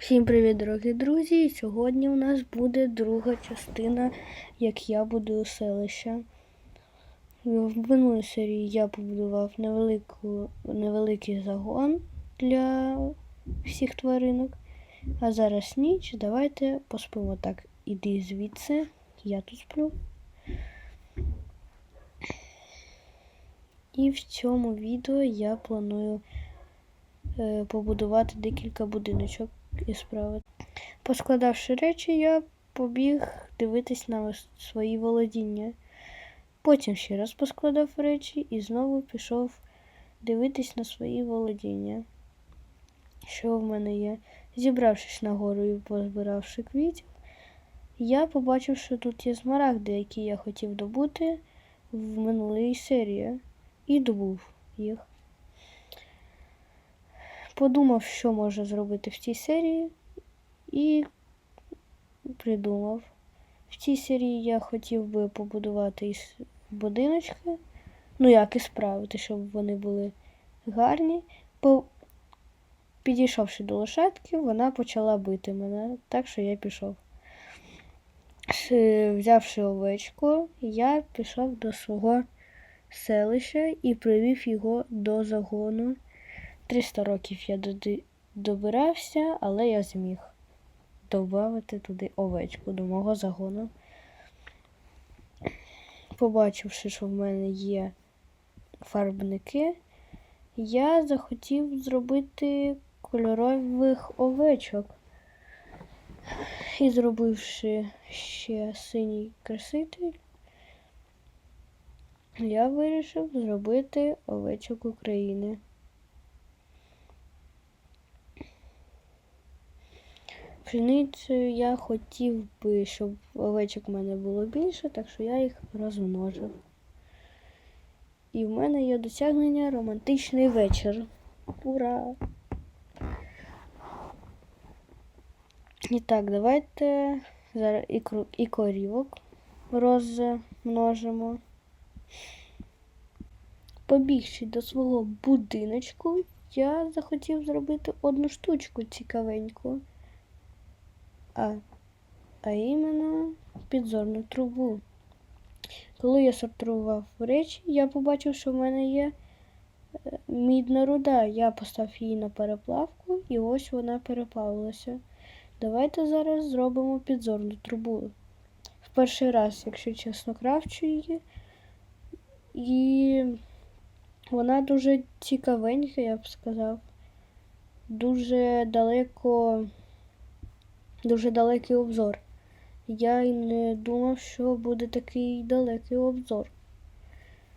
Всім привіт, дорогі друзі! Сьогодні у нас буде друга частина, як я будую селище. В минулій серії я побудував невелику, невеликий загон для всіх тваринок. А зараз ніч. Давайте поспимо так. Іди звідси, я тут сплю. І в цьому відео я планую е, побудувати декілька будиночок і справи. Поскладавши речі, я побіг дивитись на свої володіння. Потім ще раз поскладав речі і знову пішов дивитись на свої володіння. Що в мене є? Зібравшись нагору і позбиравши квітів, я побачив, що тут є смарагди, які я хотів добути в минулій серії, і добув їх подумав, що може зробити в цій серії, і придумав. В цій серії я хотів би побудувати із будиночки, ну як і справити, щоб вони були гарні. По... Підійшовши до лошадки, вона почала бити мене, так що я пішов. Взявши овечку, я пішов до свого селища і привів його до загону. 300 років я доди- добирався, але я зміг додати туди овечку до мого загону. Побачивши, що в мене є фарбники, я захотів зробити кольорових овечок. І зробивши ще синій краситель, я вирішив зробити овечок України. Пшеницею я хотів би, щоб овечок в мене було більше, так що я їх розмножив. І в мене є досягнення романтичний вечір. Ура! І так, давайте зараз і, корівок розмножимо. Побігши до свого будиночку, я захотів зробити одну штучку цікавеньку а, а іменно підзорну трубу. Коли я сортував речі, я побачив, що в мене є е, мідна руда. Я поставив її на переплавку і ось вона переплавилася. Давайте зараз зробимо підзорну трубу. В перший раз, якщо чесно, кравчу її. І вона дуже цікавенька, я б сказав. Дуже далеко дуже далекий обзор. Я й не думав, що буде такий далекий обзор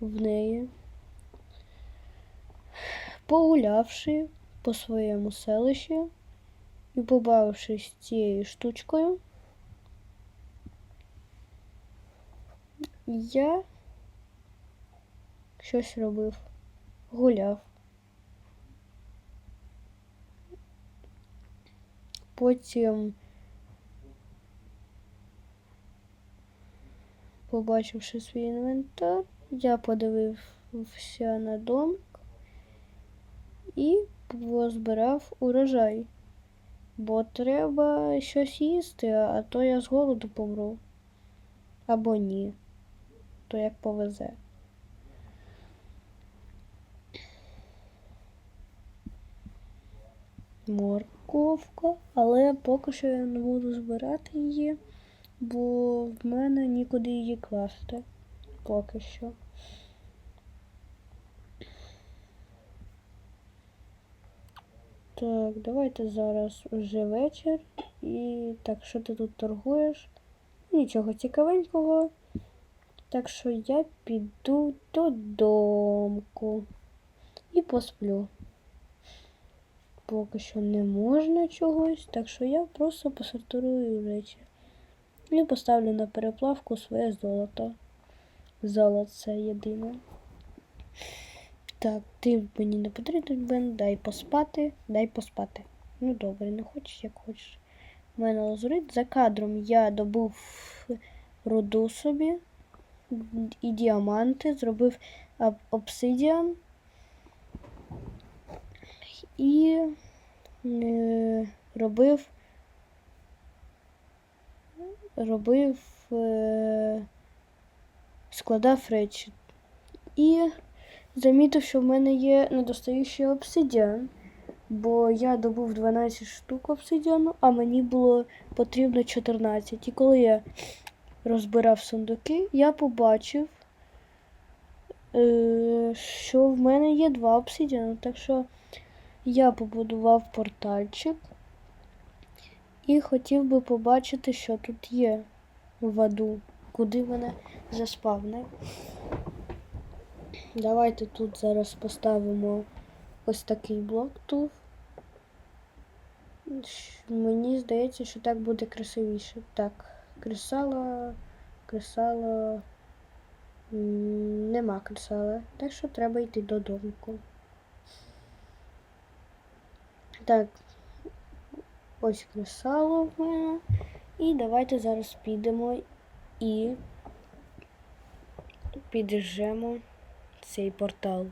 в неї. Погулявши по своєму селищі і побавившись цією штучкою, я щось робив, гуляв. Потім Побачивши свій інвентар, я подивився на домик і позбирав урожай. Бо треба щось їсти, а то я з голоду помру. Або ні. То як повезе. Морковка, але поки що я не буду збирати її бо в мене нікуди її класти поки що. Так, давайте зараз вже вечір. І так, що ти тут торгуєш? Нічого цікавенького. Так що я піду додомку і посплю. Поки що не можна чогось, так що я просто посортирую речі. І поставлю на переплавку своє золото. Золото це єдине. Так, ти мені не потрібен, Бен, дай поспати, дай поспати. Ну добре, не хочеш, як хочеш. Мене лазурит. За кадром я добув руду собі і діаманти, зробив обсидіан. І е, робив. Робив. Е, складав речі. І замітив, що в мене є недостаючий обсидіан, бо я добув 12 штук обсидіану, а мені було потрібно 14. І коли я розбирав сундуки, я побачив, е, що в мене є два обсидіани. Так що я побудував портальчик і хотів би побачити, що тут є в аду, куди мене заспавне. Давайте тут зараз поставимо ось такий блок тут. Мені здається, що так буде красивіше. Так, кресало. м, Нема кресала, так що треба йти додому. Так, ось кресало в мене. І давайте зараз підемо і піджемо цей портал.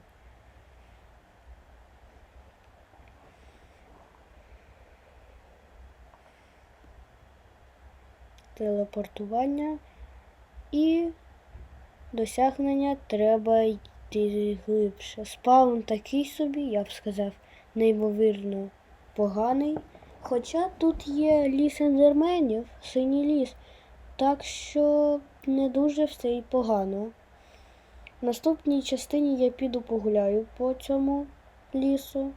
Телепортування і досягнення треба йти глибше. Спаун такий собі, я б сказав, неймовірно поганий. Хоча тут є ліс ендерменів, синій ліс, так що не дуже все і погано. В наступній частині я піду погуляю по цьому лісу.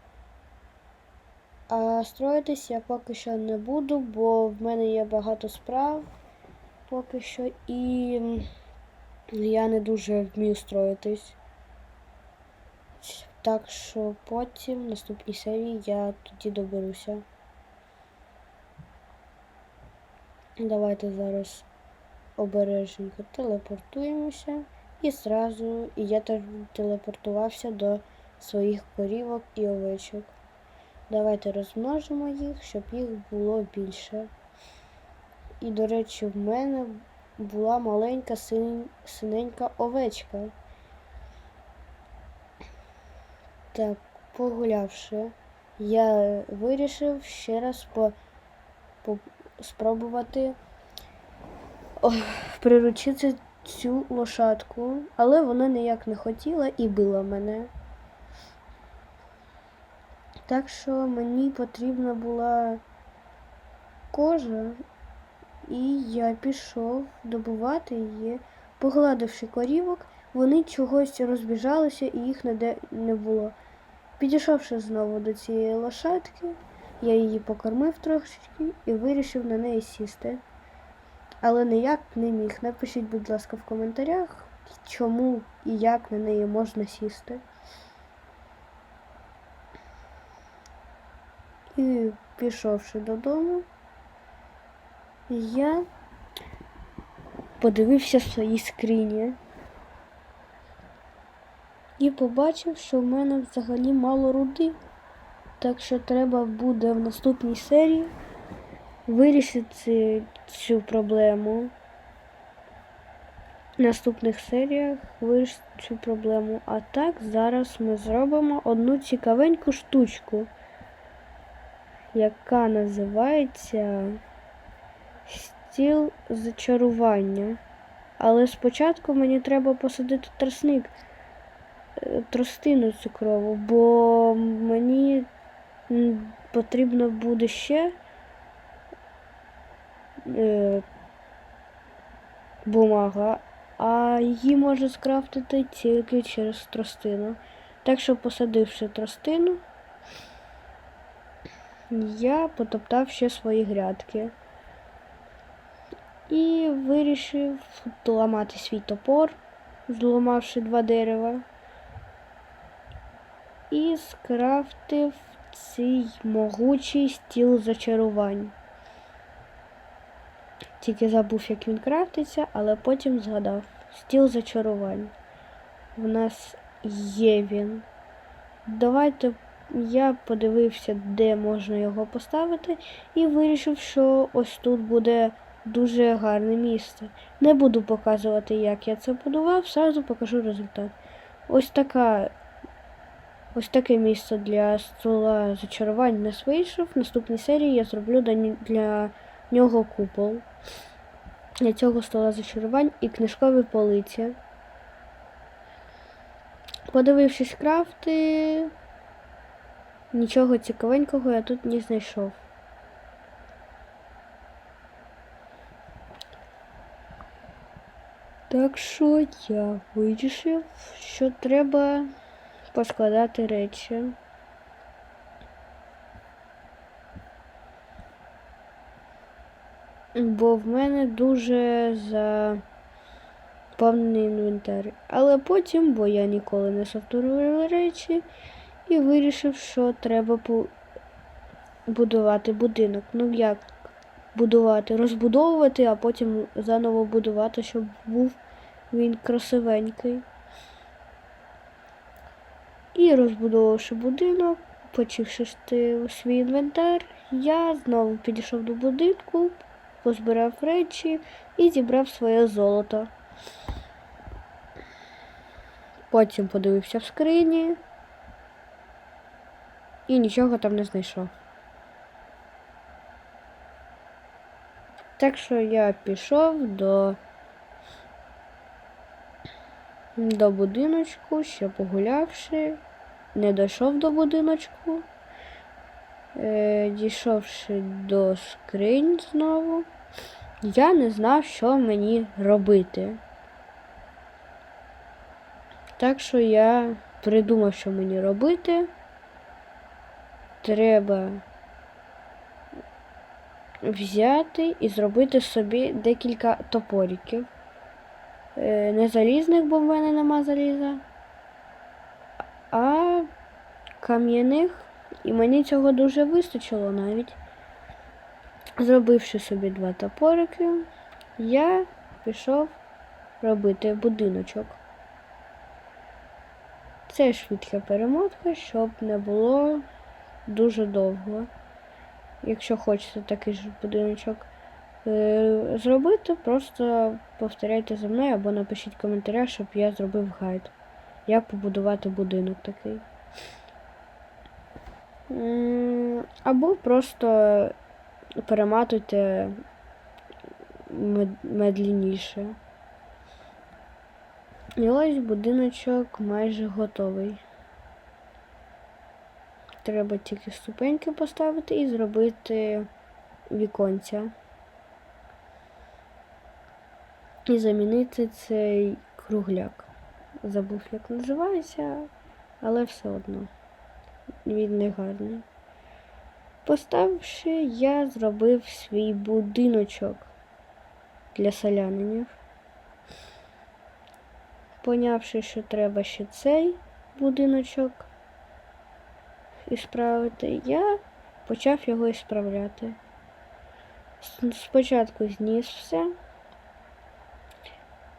А строїтись я поки що не буду, бо в мене є багато справ поки що і я не дуже вмію строїтись. Так що потім в наступній серії я тоді доберуся. Давайте зараз обережненько телепортуємося. І зразу і я телепортувався до своїх корівок і овечок. Давайте розмножимо їх, щоб їх було більше. І, до речі, в мене була маленька син... синенька овечка. Так, погулявши, я вирішив ще раз по... по... спробувати приручити цю лошадку, але вона ніяк не хотіла і била мене. Так що мені потрібна була кожа, і я пішов добувати її. Погладивши корівок, вони чогось розбіжалися і їх ніде не було. Підійшовши знову до цієї лошадки, я її покормив трошечки і вирішив на неї сісти. Але ніяк не міг. Напишіть, будь ласка, в коментарях, чому і як на неї можна сісти. І пішовши додому, я подивився в своїй скрині і побачив, що в мене взагалі мало руди. Так що треба буде в наступній серії вирішити цю проблему. В наступних серіях вирішити цю проблему. А так зараз ми зробимо одну цікавеньку штучку, яка називається стіл зачарування. Але спочатку мені треба посадити тросник, е, тростину цукрову, бо мені потрібно буде ще е, бумага, а її можна скрафтити тільки через тростину. Так що, посадивши тростину, я потоптав ще свої грядки. І вирішив ламати свій топор, зламавши два дерева. І скрафтив цей могучий стіл зачарувань. Тільки забув, як він крафтиться, але потім згадав. Стіл зачарувань. В нас є він. Давайте я подивився, де можна його поставити, і вирішив, що ось тут буде дуже гарне місце. Не буду показувати, як я це будував, зразу покажу результат. Ось така Ось таке місце для стола зачарувань нас вийшов. В наступній серії я зроблю для нього купол. Для цього стола зачарувань і книжкові полиці. Подивившись крафти, нічого цікавенького я тут не знайшов. Так що я вирішив, що треба поскладати речі. Бо в мене дуже заповнений інвентар. Але потім, бо я ніколи не сортував речі, і вирішив, що треба будувати будинок. Ну як будувати? Розбудовувати, а потім заново будувати, щоб був він красивенький. І розбудовувавши будинок, почивши свій інвентар, я знову підійшов до будинку, позбирав речі і зібрав своє золото. Потім подивився в скрині і нічого там не знайшов. Так що я пішов до, до будиночку, ще погулявши, не дійшов до будиночку, е, дійшовши до скринь знову, я не знав, що мені робити. Так що я придумав, що мені робити. Треба взяти і зробити собі декілька топориків. Е, Не залізних, бо в мене нема заліза, а кам'яних, і мені цього дуже вистачило навіть. Зробивши собі два топорики, я пішов робити будиночок. Це швидка перемотка, щоб не було дуже довго. Якщо хочете такий ж будиночок зробити, просто повторяйте за мною або напишіть в коментарях, щоб я зробив гайд. Як побудувати будинок такий. Або просто перематуйте мед- медленніше. І ось будиночок майже готовий. Треба тільки ступеньки поставити і зробити віконця. І замінити цей кругляк. Забув, як називається, але все одно. Він не гарний. Поставивши, я зробив свій будиночок для селянинів. Понявши, що треба ще цей будиночок ісправити, я почав його ісправляти. Спочатку зніс все,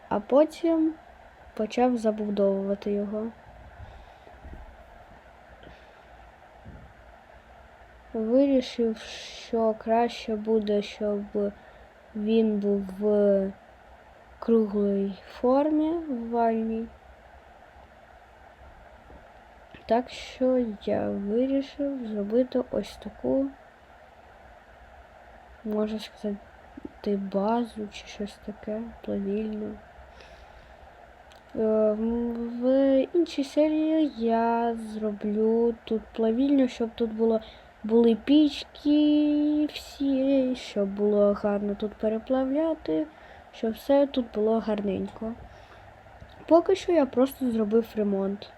а потім почав забудовувати його. Вирішив, що краще буде, щоб він був в круглій формі овальній. Так що я вирішив зробити ось таку, можна сказати, базу чи щось таке плавільну. Е, В іншій серії я зроблю тут плавільню, щоб тут було, були пічки всі, щоб було гарно тут переплавляти, щоб все тут було гарненько. Поки що я просто зробив ремонт.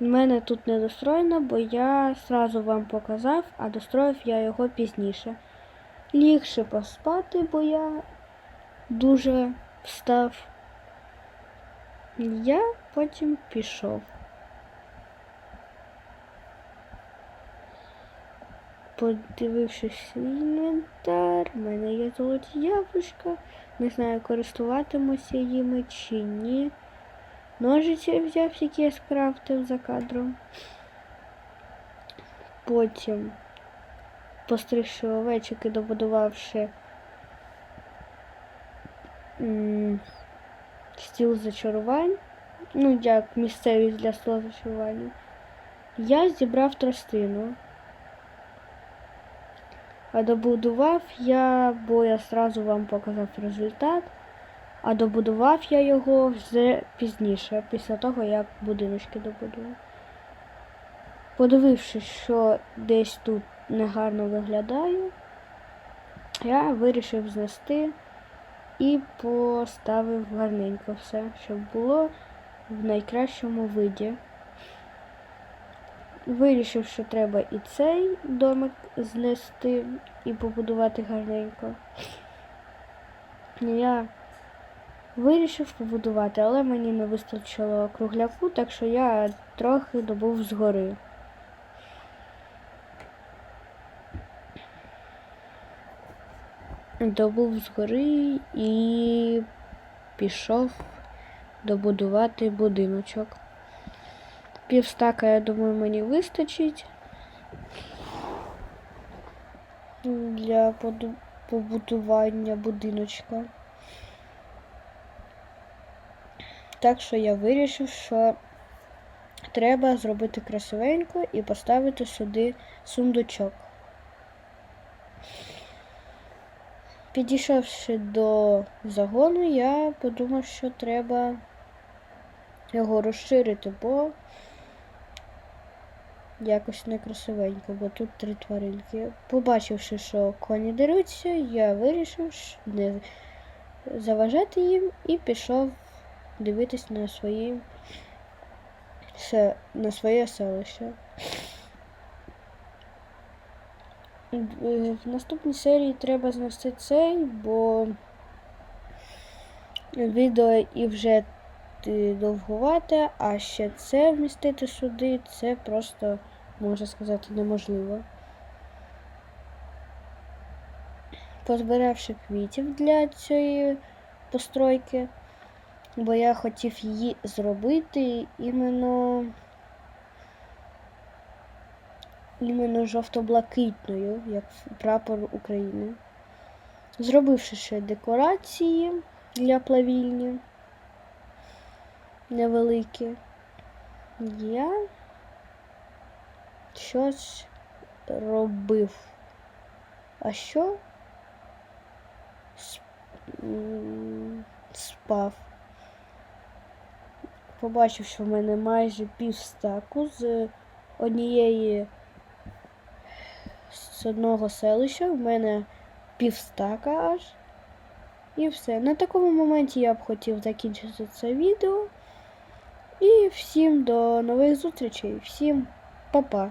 У мене тут не достроєно, бо я сразу вам показав, а достроїв я його пізніше. Лігше поспати, бо я дуже встав. Я потім пішов. Подивившись свій інвентар, в мене є золоті яблучка. Не знаю, користуватимуся їми чи ні. Ножиці взяв, які я скрафтив за кадром. Потім, постригши овечок і добудувавши стіл зачарувань, ну як місцевість для столу зачарування, я зібрав тростину. А добудував я, бо я зразу вам показав результат. А добудував я його вже пізніше, після того, як будиночки добудував. Подивившись, що десь тут негарно виглядаю, я вирішив знести і поставив гарненько все, щоб було в найкращому виді. Вирішив, що треба і цей домик знести і побудувати гарненько. Я вирішив побудувати, але мені не вистачило кругляку, так що я трохи добув згори. Добув згори і пішов добудувати будиночок. Півстака, я думаю, мені вистачить для побудування будиночка. Так що я вирішив, що треба зробити красивенько і поставити сюди сундучок. Підійшовши до загону, я подумав, що треба його розширити, бо якось некрасивенько, бо тут три тваринки. Побачивши, що коні деруться, я вирішив не заважати їм і пішов дивитись на свої на своє селище. Е, В наступній серії треба знести цей, бо відео і вже довгувате, а ще це вмістити сюди, це просто, можна сказати, неможливо. Позбиравши квітів для цієї постройки, бо я хотів її зробити іменно іменно жовто-блакитною, як прапор України. Зробивши ще декорації для плавільні невеликі, я щось робив. А що? Спав. Побачив, що в мене майже півстаку з однієї з одного селища. В мене півстака аж. І все. На такому моменті я б хотів закінчити це відео. І всім до нових зустрічей. Всім па-па.